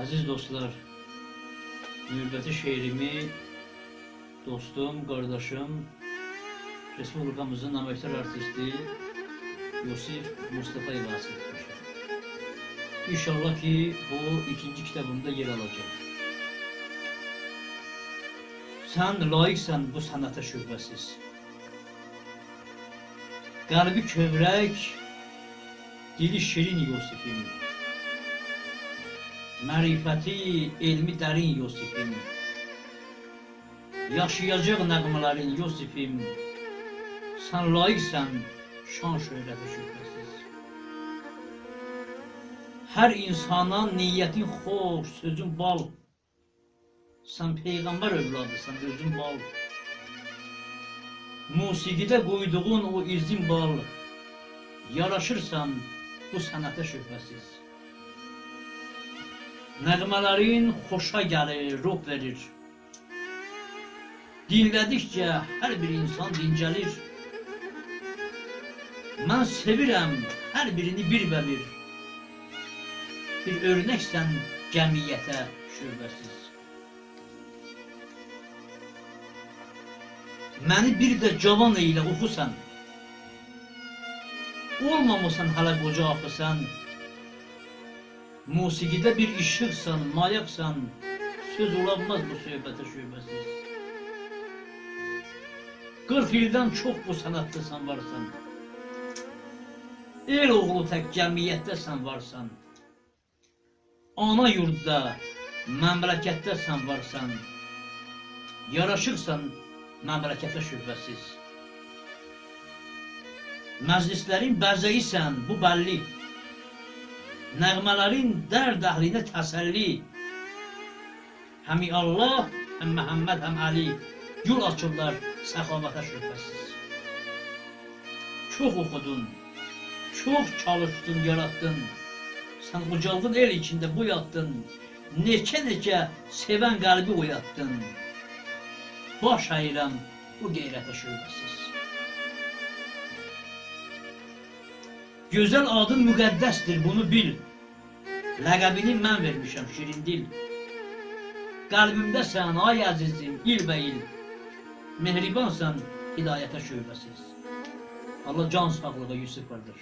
Aziz dostlar, növbəti şeirimi dostum, qardaşım, Respublikamızın əməkdar artisti Yusif Mustafa'ya vasıl etmişim. İnşallah ki bu ikinci kitabımda yer alacak. Sen layıksan bu sanata şübhəsiz. Qəlbi kövrək, dili şirin Yusifim. Mərifəti, elmi dərin Yusifim. Yaşayacaq nəğmələrin Yusifim. Sən layiqsən şan şöhrətə şübhəsiz. Hər insana niyyətin xoş, sözün bal. Sən peyğəmbər övladısan, özün bal. Musiqidə qoyduğun o izin bal. Yaraşırsan bu sənətə şübhəsiz. Nəğmələrin xoşa gəlir, ruh verir. Dinlədikcə hər bir insan dincəlir. Mən sevirəm hər birini bir və bir. Bir örnəksən cəmiyyətə şübhəsiz. Məni bir də cavan eylə oxusan. Olmamısan hələ qoca axısan. Musiqidə bir işıqsan, mayaqsan. Söz olanmaz bu söhbətə şübhəsiz. 40 ildən çox bu sənətdə sən varsan. El oğlu cəmiyyətdə sən varsan. Ana yurdda, məmləkətdə sən varsan. Yaraşıqsan məmləkətə şübhəsiz. Məclislərin bəzəyisən, bu bəlli. Nəğmələrin dərd əhlinə təsəlli. Həmi Allah, həm Məhəmməd, həm Əli yol açırlar səxavətə şübhəsiz. Çox oxudun, çox çalışdın, yaratdın. Sən ucaldın el içində bu yatdın. Neçə-neçə sevən qəlbi oyatdın. Baş əyirəm bu qeyrətə şübhəsiz. Gözəl adın müqəddəsdir, bunu bil. Ləqəbini mən vermişəm şirindil. Qəlbimdəsən, ay əzizim, il və il. Mehribansan, hidayətə şübhəsiz. Allah can sağlığı Yusuf qardaş.